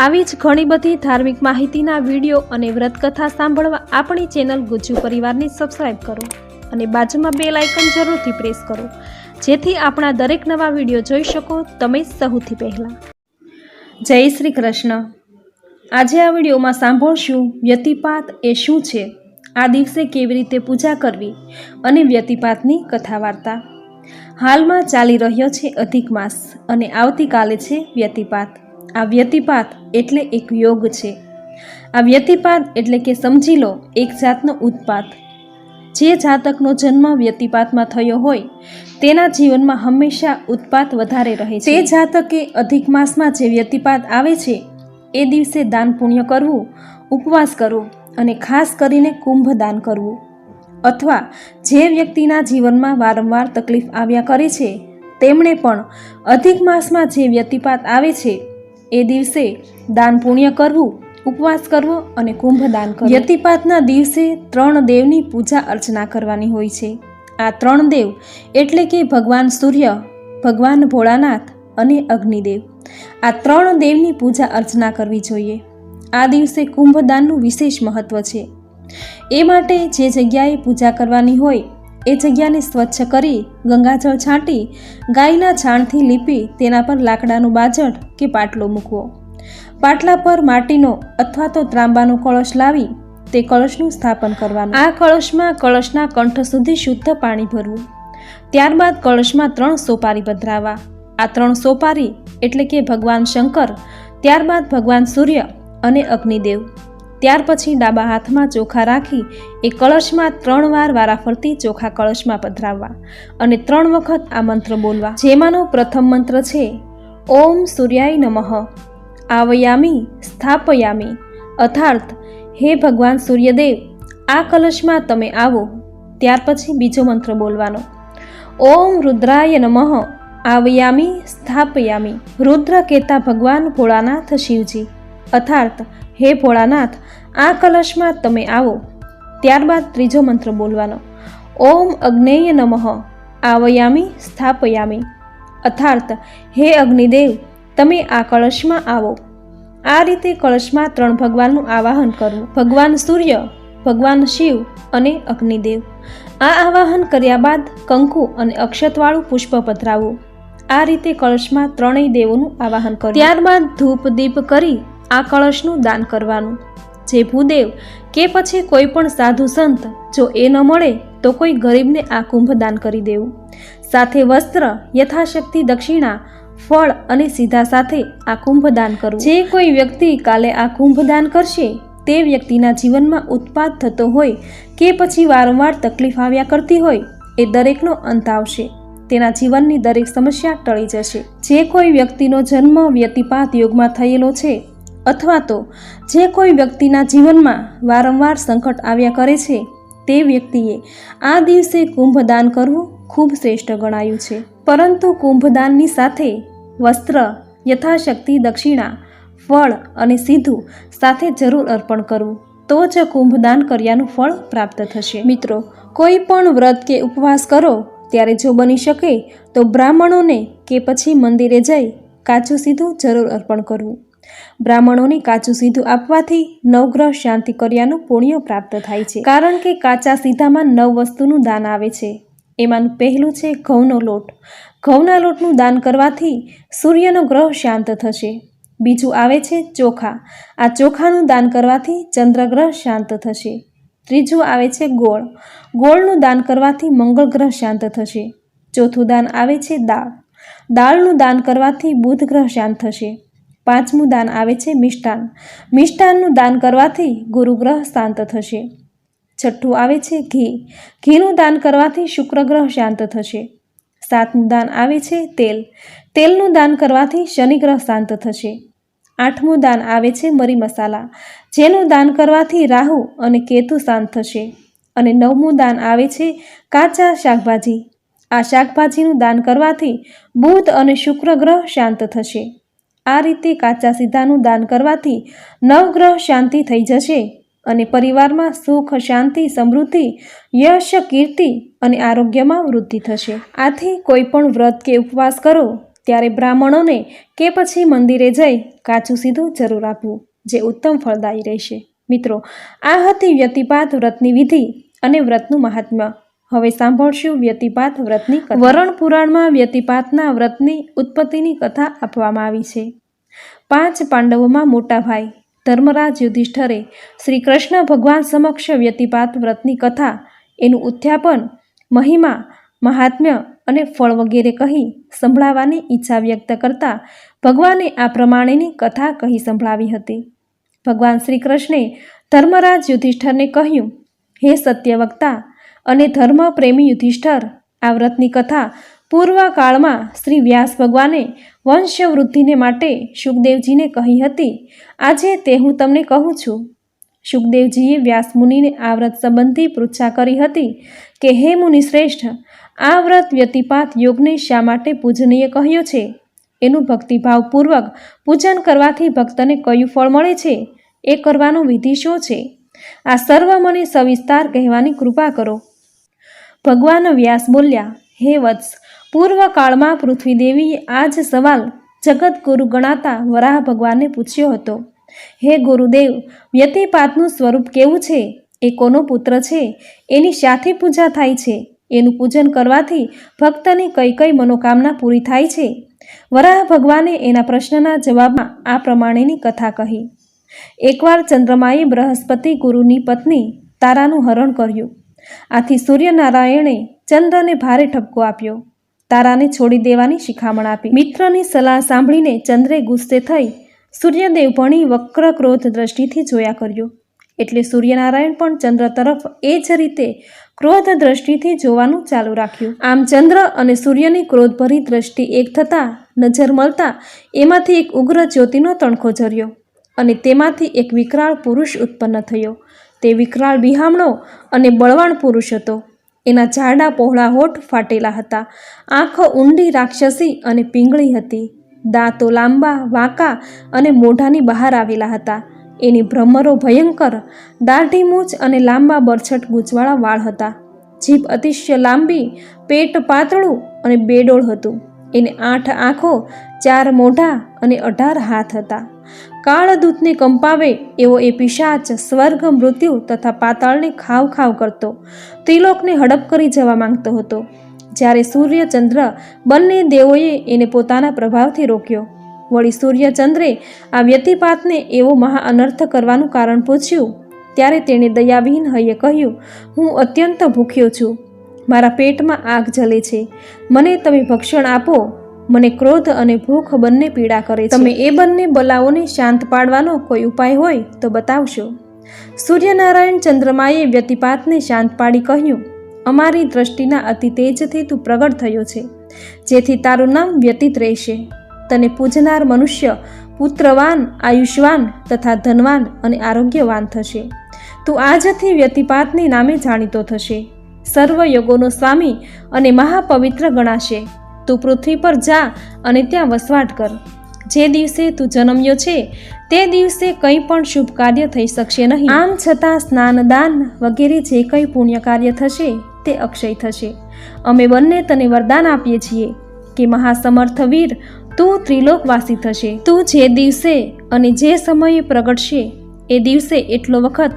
આવી જ ઘણી બધી ધાર્મિક માહિતીના વીડિયો અને વ્રતકથા સાંભળવા આપણી ચેનલ ગુજ્જુ પરિવારને સબસ્ક્રાઈબ કરો અને બાજુમાં બે લાઇકન જરૂરથી પ્રેસ કરો. જેથી આપણા દરેક નવા વીડિયો જોઈ શકો તમે સૌથી પહેલાં. જય શ્રી કૃષ્ણ. આજે આ વિડીયોમાં સાંભળશું વ્યતિપાત એ શું છે? આ દિવસે કેવી રીતે પૂજા કરવી અને વ્યતિપાતની કથા વાર્તા હાલમાં ચાલી રહ્યો છે અધિક માસ અને આવતીકાલે છે વ્યતિપાત. આ વ્યતિપાત એટલે એક યોગ છે. આ વ્યતિપાત એટલે કે સમજી લો એક જાતનો ઉત્પાત. જે જાતકનો જન્મ વ્યતિપાતમાં થયો હોય, તેના જીવનમાં હંમેશા ઉત્પાત વધારે રહે છે. તે જાતકે અધિક માસમાં જે વ્યતિપાત આવે છે, એ દિવસે દાન પુણ્ય કરવું, ઉપવાસ કરવો અને ખાસ કરીને કુંભ દાન કરવું. અથવા જે વ્યક્તિના જીવનમાં વારંવાર તકલીફ આવ્યા કરે છે, તેમણે પણ અધિક માસમાં જે વ્યતિપાત આવે છે એ દિવસે દાન પુણ્ય કરવું, ઉપવાસ કરવો અને કુંભ દાન કરવું. વ્યતિપાતના દિવસે ત્રણ દેવની પૂજા અર્ચના કરવાની હોય છે. આ ત્રણ દેવ એટલે કે ભગવાન સૂર્ય, ભગવાન ભોળાનાથ અને અગ્નિદેવ. આ ત્રણ દેવની પૂજા અર્ચના કરવી જોઈએ. આ દિવસે કુંભદાનનું વિશેષ મહત્વ છે. એ માટે જે જગ્યાએ પૂજા કરવાની હોય એ જગ્યાને સ્વચ્છ કરી, ગંગાજળ છાંટી, ગાયના છાણથી લીપી તેના પર લાકડાનું બાજટ કે પાટલો મૂકવો. પાટલા પર માટીનો અથવા તો ત્રાંબાનો કળશ લાવી તે કળશનું સ્થાપન કરવાનું. આ કળશમાં કળશના કંઠ સુધી શુદ્ધ પાણી ભરવું. ત્યારબાદ કળશમાં ત્રણ સોપારી પધરાવા. આ ત્રણ સોપારી એટલે કે ભગવાન શંકર, ત્યારબાદ ભગવાન સૂર્ય અને અગ્નિદેવ. ત્યાર પછી ડાબા હાથમાં ચોખા રાખી, એ કળશમાં ત્રણ વાર વારાફરતી ચોખા કળશમાં પધરાવવા અને ત્રણ વખત આ મંત્ર બોલવા. જેમાંનો પ્રથમ મંત્ર છે, ઓમ સૂર્યાય નમઃ, આવયામી, સ્થાપયામી. અર્થાર્થ હે ભગવાન સૂર્યદેવ, આ કલશમાં તમે આવો. ત્યાર પછી બીજો મંત્ર બોલવાનો, ઓમ રુદ્રાય નમઃ, આવયામી, સ્થાપયામી. રુદ્ર કેતા ભગવાન ભોળાનાથ શિવજી. અર્થાર્થ હે ભોળાનાથ, આ કલશમાં તમે આવો. ત્યારબાદ ત્રીજો મંત્ર બોલવાનો, ઓમ અગ્નેય નમઃ, આવયામી સ્થાપયામી. અર્થાર્થ હે અગ્નિદેવ, તમે આ કળશમાં આવો. આ રીતે કળશમાં ત્રણ ભગવાનનું આવાહન કરવું, ભગવાન સૂર્ય, ભગવાન શિવ અને અગ્નિદેવ. આ આવાહન કર્યા બાદ કંકુ અને અક્ષતવાળું પુષ્પ પધરાવવું. આ રીતે કળશમાં ત્રણેય દેવોનું આવાહન કર્યું. ત્યારબાદ ધૂપ દીપ કરી આ કળશનું દાન કરવાનું. જે ભૂદેવ કે પછી કોઈ પણ સાધુ સંત જો એ ન મળે તો કોઈ ગરીબને આ કુંભ દાન કરી દેવું. સાથે વસ્ત્ર, યથાશક્તિ, દક્ષિણા, ફળ અને સીધા સાથે આ કુંભ દાન કરવું. જે કોઈ વ્યક્તિ કાલે આ કુંભ દાન કરશે, તે વ્યક્તિના જીવનમાં ઉત્પાદ થતો હોય કે પછી વારંવાર તકલીફ આવ્યા કરતી હોય, એ દરેકનો અંત આવશે. તેના જીવનની દરેક સમસ્યા ટળી જશે. જે કોઈ વ્યક્તિનો જન્મ વ્યતિપાત યોગમાં થયેલો છે અથવા તો જે કોઈ વ્યક્તિના જીવનમાં વારંવાર સંકટ આવ્યા કરે છે, તે વ્યક્તિએ આ દિવસે કુંભદાન કરવું ખૂબ શ્રેષ્ઠ ગણાયું છે. પરંતુ કુંભદાનની સાથે વસ્ત્ર, યથાશક્તિ, દક્ષિણા, ફળ અને સીધું સાથે જરૂર અર્પણ કરવું, તો જ કુંભદાન કર્યાનું ફળ પ્રાપ્ત થશે. મિત્રો, કોઈ પણ વ્રત કે ઉપવાસ કરો, ત્યારે જો બની શકે, તો બ્રાહ્મણોને કે પછી મંદિરે જઈ કાચું સીધું જરૂર અર્પણ કરવું. બ્રાહ્મણોને કાચું સીધું આપવાથી નવગ્રહ શાંતિ કર્યાનું પુણ્ય પ્રાપ્ત થાય છે. કારણ કે કાચા સીધામાં નવ વસ્તુનું દાન આવે છે. એમાંનું પહેલું છે ઘઉંનો લોટ. ઘઉંના લોટનું દાન કરવાથી સૂર્યનો ગ્રહ શાંત થશે. બીજું આવે છે ચોખા. આ ચોખાનું દાન કરવાથી ચંદ્રગ્રહ શાંત થશે. ત્રીજું આવે છે ગોળ. ગોળનું દાન કરવાથી મંગળ ગ્રહ શાંત થશે. ચોથું દાન આવે છે દાળ. દાળનું દાન કરવાથી બુધ ગ્રહ શાંત થશે. પાંચમું દાન આવે છે મિષ્ટાન. મિષ્ટાનનું દાન કરવાથી ગુરુગ્રહ શાંત થશે. છઠ્ઠું આવે છે ઘી. ઘીનું દાન કરવાથી શુક્ર ગ્રહ શાંત થશે. સાતમું દાન આવે છે તેલ. તેલનું દાન કરવાથી શનિગ્રહ શાંત થશે. આઠમું દાન આવે છે મરી મસાલા. જેનું દાન કરવાથી રાહુ અને કેતુ શાંત થશે. અને નવમું દાન આવે છે કાચા શાકભાજી. આ શાકભાજીનું દાન કરવાથી બુધ અને શુક્ર ગ્રહ શાંત થશે. આ રીતે કાચા સીધાનું દાન કરવાથી નવગ્રહ શાંતિ થઈ જશે અને પરિવારમાં સુખ, શાંતિ, સમૃદ્ધિ, યશ, કીર્તિ અને આરોગ્યમાં વૃદ્ધિ થશે. આથી કોઈ પણ વ્રત કે ઉપવાસ કરો ત્યારે બ્રાહ્મણોને કે પછી મંદિરે જઈ કાચું સીધું જરૂર આપવું, જે ઉત્તમ ફળદાયી રહેશે. મિત્રો, આ હતી વ્યતિપાત વ્રતની વિધિ અને વ્રતનું મહાત્મ્ય. હવે સાંભળશું વ્યતિપાત વ્રતની કથા. વરણ પુરાણમાં વ્યતિપાતના વ્રતની ઉત્પત્તિની કથા આપવામાં આવી છે પાંચ પાંડવોમાં મોટા ભાઈ, ધર્મરાજ યુધિષ્ઠરે શ્રી કૃષ્ણ ભગવાન સમક્ષ વ્યતિપાત વ્રતની કથા, એનું ઉત્થાપન, મહિમા, મહાત્મ્ય અને ફળ વગેરે કહી સંભળાવવાની ઈચ્છા વ્યક્ત કરતા ભગવાને આ પ્રમાણેની કથા કહી સંભળાવી હતી ભગવાન શ્રી કૃષ્ણે ધર્મરાજ યુધિષ્ઠરને કહ્યું, હે સત્યવક્તા અને ધર્મ પ્રેમી યુધિષ્ઠર આ વ્રતની કથા પૂર્વકાળમાં શ્રી વ્યાસ ભગવાને વંશવૃદ્ધિને માટે સુખદેવજીને કહી હતી. આજે તે હું તમને કહું છું. સુખદેવજીએ વ્યાસ મુનિને આ વ્રત સંબંધી પૃચ્છા કરી હતી કે, હે મુનિ શ્રેષ્ઠ આ વ્રત વ્યતિપાત યોગને શા માટે પૂજનીય કહ્યો છે? એનું ભક્તિભાવપૂર્વક પૂજન કરવાથી ભક્તને કયું ફળ મળે છે? એ કરવાનો વિધિ શું છે? આ સર્વ મને સવિસ્તાર કહેવાની કૃપા કરો. ભગવાન વ્યાસ બોલ્યા, હે વત્સ, પૂર્વકાળમાં પૃથ્વીદેવીએ આ જ સવાલ જગતગુરુ ગણાતા વરાહ ભગવાનને પૂછ્યો હતો. હે ગુરુદેવ, વ્યતિપાતનું સ્વરૂપ કેવું છે? એ કોનો પુત્ર છે? એની શાથી પૂજા થાય છે? એનું પૂજન કરવાથી ભક્તની કઈ કઈ મનોકામના પૂરી થાય છે? વરાહ ભગવાને એના પ્રશ્નના જવાબમાં આ પ્રમાણેની કથા કહી. એકવાર ચંદ્રમાએ બૃહસ્પતિ ગુરુની પત્ની તારાનું હરણ કર્યું. આથી સૂર્યનારાયણે ચંદ્રને ભારે ઠપકો આપ્યો. તારાને છોડી દેવાની શિખામણ આપી. મિત્રની સલાહ સાંભળીને ચંદ્રે ગુસ્સે થઈ સૂર્યદેવ ભણી વક્ર ક્રોધ દ્રષ્ટિથી જોયા કર્યો. એટલે સૂર્યનારાયણ પણ ચંદ્ર તરફ એ જ રીતે ક્રોધ દ્રષ્ટિથી જોવાનું ચાલુ રાખ્યું. આમ ચંદ્ર અને સૂર્યની ક્રોધભરી દ્રષ્ટિ એક થતાં નજર મળતા એમાંથી એક ઉગ્ર જ્યોતિનો તણખો ઝર્યો અને તેમાંથી એક વિકરાળ પુરુષ ઉત્પન્ન થયો. તે વિકરાળ બિહામણો અને બળવાન પુરુષ હતો. એના જાડા પહોળા હોઠ ફાટેલા હતા. આંખ ઊંડી, રાક્ષસી અને પીંગળી હતી. દાંતો લાંબા, વાંકા અને મોઢાની બહાર આવેલા હતા. એની ભ્રમરો ભયંકર દાઢી મૂછ અને લાંબા બરછટ ગૂંચવાળા વાળ હતા. જીભ અતિશય લાંબી, પેટ પાતળું અને બેડોળ હતું. એને આઠ આંખો ચાર મોઢા અને અઢાર હાથ હતા. કાળદૂતને કંપાવે એવો એ પિશાચ સ્વર્ગ, મૃત્યુ તથા પાતાળને ખાવ ખાવ કરતો. ત્રિલોકને હડપ કરી જવા માંગતો હતો. જ્યારે સૂર્યચંદ્ર બંને દેવોએ એને પોતાના પ્રભાવથી રોક્યો. વળી સૂર્યચંદ્રે આ વ્યતિપાતને એવો મહા અનર્થ કરવાનું કારણ પૂછ્યું. ત્યારે તેણે દયાવિહીન હૈયે કહ્યું, હું અત્યંત ભૂખ્યો છું. મારા પેટમાં આગ જલે છે. મને તમે ભક્ષણ આપો. મને ક્રોધ અને ભૂખ બંને પીડા કરે તમે એ બંને બલાઓને શાંત પાડવાનો કોઈ ઉપાય હોય તો બતાવશો. સૂર્યનારાયણ ચંદ્રમાએ વ્યતિપાતને શાંત પાડી કહ્યું, અમારી દ્રષ્ટિના અતિ તેજથી તું પ્રગટ થયો છે. જેથી તારું નામ વ્યતીત રહેશે. તને પૂજનાર મનુષ્ય, પુત્રવાન, આયુષ્યવાન તથા ધનવાન અને આરોગ્યવાન થશે. તું આજથી વ્યતિપાતને નામે જાણીતો થશે. સર્વ યોગોનો સ્વામી અને મહાપવિત્ર ગણાશે. તું પૃથ્વી પર જા અને ત્યાં વસવાટ કર. જે દિવસે તું જન્મ્યો છે, તે દિવસે કંઈ પણ શુભ કાર્ય થઈ શકશે નહીં. આમ છતાં સ્નાન, દાન વગેરે જે કંઈ પુણ્ય કાર્ય થશે, તે અક્ષય થશે. અમે બંને તને વરદાન આપીએ છીએ કે મહાસમર્થ વીર, તું ત્રિલોકવાસી થશે. તું જે દિવસે અને જે સમયે પ્રગટશે, એ દિવસે એટલો વખત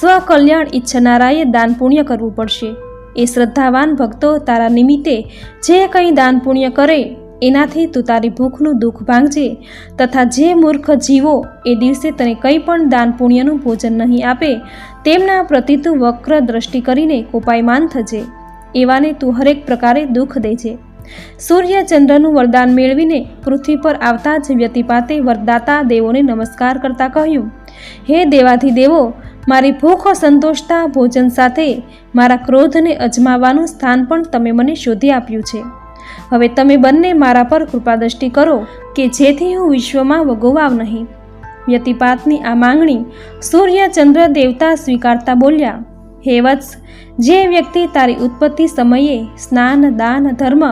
સ્વકલ્યાણ ઈચ્છનારાએ દાન પુણ્ય કરવું પડશે. એ શ્રદ્ધાવાન ભક્તો તારા નિમિત્તે જે કંઈ દાન પુણ્ય કરે, એનાથી તું તારી ભૂખનું દુઃખ ભાંગજે તથા જે મૂર્ખ જીવો એ દિવસે તને કંઈ પણ દાન પુણ્યનું ભોજન નહીં આપે, તેમના પ્રતિ તું વક્ર દ્રષ્ટિ કરીને કોપાયમાન થજે. એવાને તું હરેક પ્રકારે દુઃખ દેજે. સૂર્ય ચંદ્રનું વરદાન મેળવીને પૃથ્વી પર આવતા જ વ્યતિપાતે વરદાતા દેવોને નમસ્કાર કરતા કહ્યું, હે દેવાથી દેવો મારી ભૂખ સંતોષતા ભોજન સાથે મારા ક્રોધને અજમાવવાનું સ્થાન પણ તમે મને શોધી આપ્યું છે. હવે તમે બંને મારા પર કૃપાદૃષ્ટિ કરો કે જેથી હું વિશ્વમાં વગોવાવ નહીં. વ્યતિપાતની આ માંગણી સૂર્ય ચંદ્ર દેવતા સ્વીકારતા બોલ્યા, હે વત્સ, જે વ્યક્તિ તારી ઉત્પત્તિ સમયે સ્નાન, દાન, ધર્મ,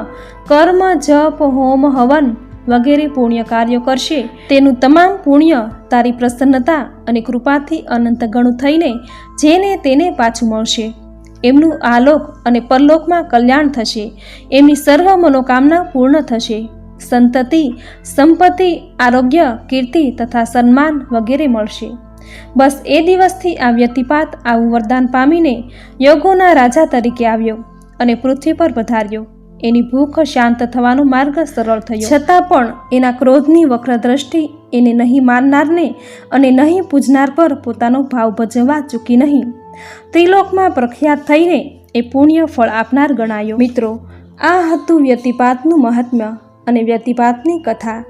કર્મ, જપ, હોમ, હવન વગેરે પુણ્ય કાર્યો કરશે. તેનું તમામ પુણ્ય તારી પ્રસન્નતા અને કૃપાથી અનંત ગણું થઈને જેને તેને પાછું મળશે. એમનું આલોક અને પરલોકમાં કલ્યાણ થશે. એમની સર્વ મનોકામના પૂર્ણ થશે. સંતતિ, સંપત્તિ, આરોગ્ય, કીર્તિ તથા સન્માન વગેરે મળશે. બસ એ દિવસથી આ વ્યતિપાત, આવું વરદાન પામીને યોગોના રાજા તરીકે આવ્યો અને પૃથ્વી પર પધાર્યો. એની ભૂખ શાંત થવાનો માર્ગ સરળ થયો. છતાં પણ એના ક્રોધની વક્ર દ્રષ્ટિ એને નહીં મારનારને અને નહીં પૂજનાર પર પોતાનો ભાવ ભજવવા ચૂકી નહીં. ત્રિલોકમાં પ્રખ્યાત થઈને એ પુણ્ય ફળ આપનાર ગણાયો. મિત્રો આ હતું વ્યતિપાતનું મહાત્મ્ય અને વ્યતિપાતની કથા.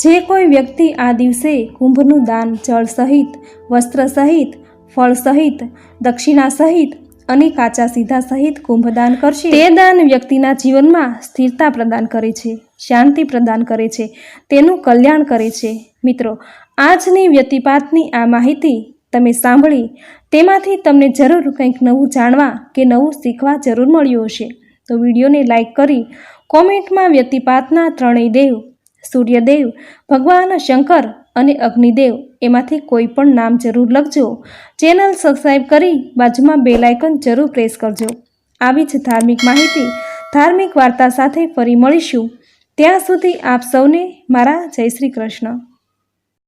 જે કોઈ વ્યક્તિ આ દિવસે કુંભનું દાન જળ સહિત વસ્ત્ર સહિત ફળ સહિત દક્ષિણા સહિત અને કાચા સીધા સહિત કુંભદાન કરશે. તે દાન વ્યક્તિના જીવનમાં સ્થિરતા પ્રદાન કરે છે, શાંતિ પ્રદાન કરે છે, તેનું કલ્યાણ કરે છે. મિત્રો, આજની વ્યતિપાતની આ માહિતી તમે સાંભળી, તેમાંથી તમને જરૂર કંઈક નવું જાણવા કે નવું શીખવા જરૂર મળ્યું હશે. તો વિડીયોને લાઇક કરી કોમેન્ટમાં વ્યતિપાતના ત્રણેય દેવ, સૂર્યદેવ, ભગવાન શંકર અને અગ્નિદેવ એમાંથી કોઈ પણ નામ જરૂર લખજો. ચેનલ સબસ્ક્રાઈબ કરી બાજુમાં બેલ આઇકન જરૂર પ્રેસ કરજો. આવી જ ધાર્મિક માહિતી, ધાર્મિક વાર્તા સાથે ફરી મળીશું. ત્યાં સુધી આપ સૌને મારા જય શ્રી કૃષ્ણ.